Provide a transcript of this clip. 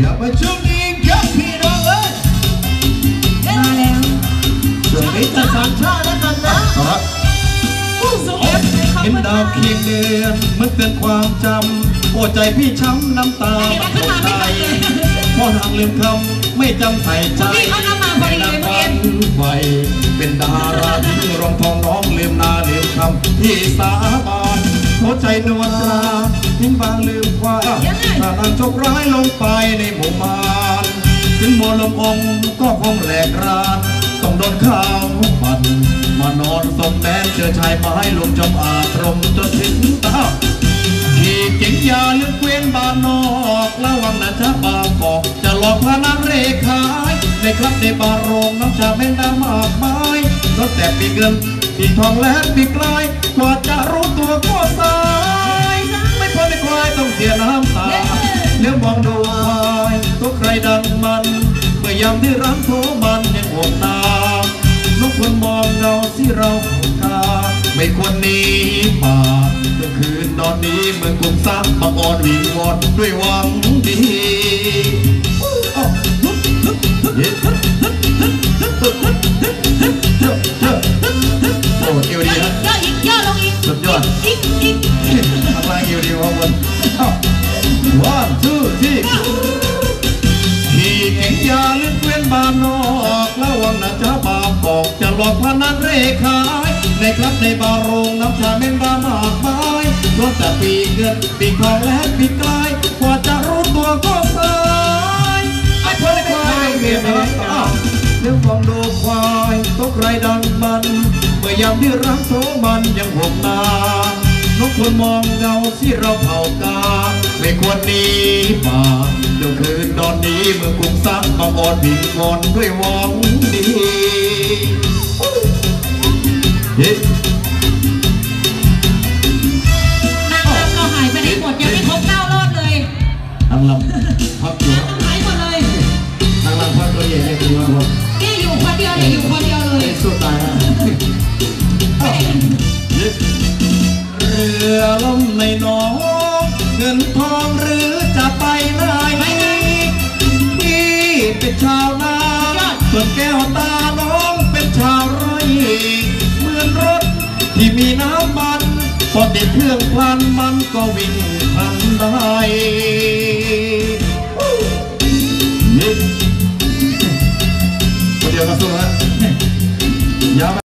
อย่ามาช่วงนี้ครับพี่น้องเอ้ยมาแล้วช่วงนี้จะสอนท่าแล้วกันนะครับเห็นดาวเคียงเดือนมันเตืนความจำปวดใจพี่ช้ำน้ำตาตกใยพ่อหางลืมคำไม่จำใส่ใจนี่เป็นนางฟันไฟเป็นดาราที่รองทองน้องเลืมนาเลืมคำที่สาบานหัวใจนวลตราทิ้งบางลืมความ ถ้านางชคร้ายลงไปในหมู่มานถึงมวลลมองก็คงแหลกราน ต้องโดนข้าวปันมานอนสมแดนเจอชายไม้ลมจำอาตรมจนถึงตาขี่เก่งยาเลือกเว้นบานนอกระวังนะจ๊ะบางกอกจะหลอกพานางเรขายในคลับในบาร์โรงน้ำชาแม่งดามากมายรถแต่ปีเงินปีทองและปีกลายกว่าจะรู้ตัวก็สาย ไม่พ้นในควายต้องเสียน้ำตา ยวมองดูควายตัวใครดังมัน เมื่อยามที่ร้านโทมันยังห่วงตานกควรมองเราที่เราผูกคาไม่ควรหนีป่าเมื่อคืนนอนนี้เมืองกรุงซักบางอ่อนวิงวอดด้วยหวังดี เก่าลึกเว้นบานนอกระวังนะจ๊ะบางกอกจะหลอกพนันเร่ขายในคลับในบาร์โรงน้ำชาเม่นบามากมายรถแต่ปีเงินปีทองและปีกลายกว่าจะรู้ตัวก็สายไอ้คนควายเมียน้าเรื่องฟองดูควายตกไรดังมันเมื่อยามที่รักโสมันยังห่วงนานกควรมองเงาที่เราเผากาไม่ควรหนีป่าเดี๋ยวคืน นอนนี้เมื่อกรุงซักบางอ่อนวิงวอนด้วยหวังดีเฮ้นางรำเราหายไปไหนหมดยังไม่ครบเก้ารอบเลยทางลำพักตัวหายหมดเลยทางลำพักตัวใหญ่เลยคือว่าผมนี่อยู่คนเดียวเนี่ยอยู่คนเดียวเลยสู้ตายนะเรือล่มในหนอ ชาวนาส่วนแก้วตาน้องเป็นชาวไร่เหมือนรถที่มีน้ำมันพอติดเครื่องพลันมันก็วิ่งพันได้คนเดียวก็สู้ฮะยา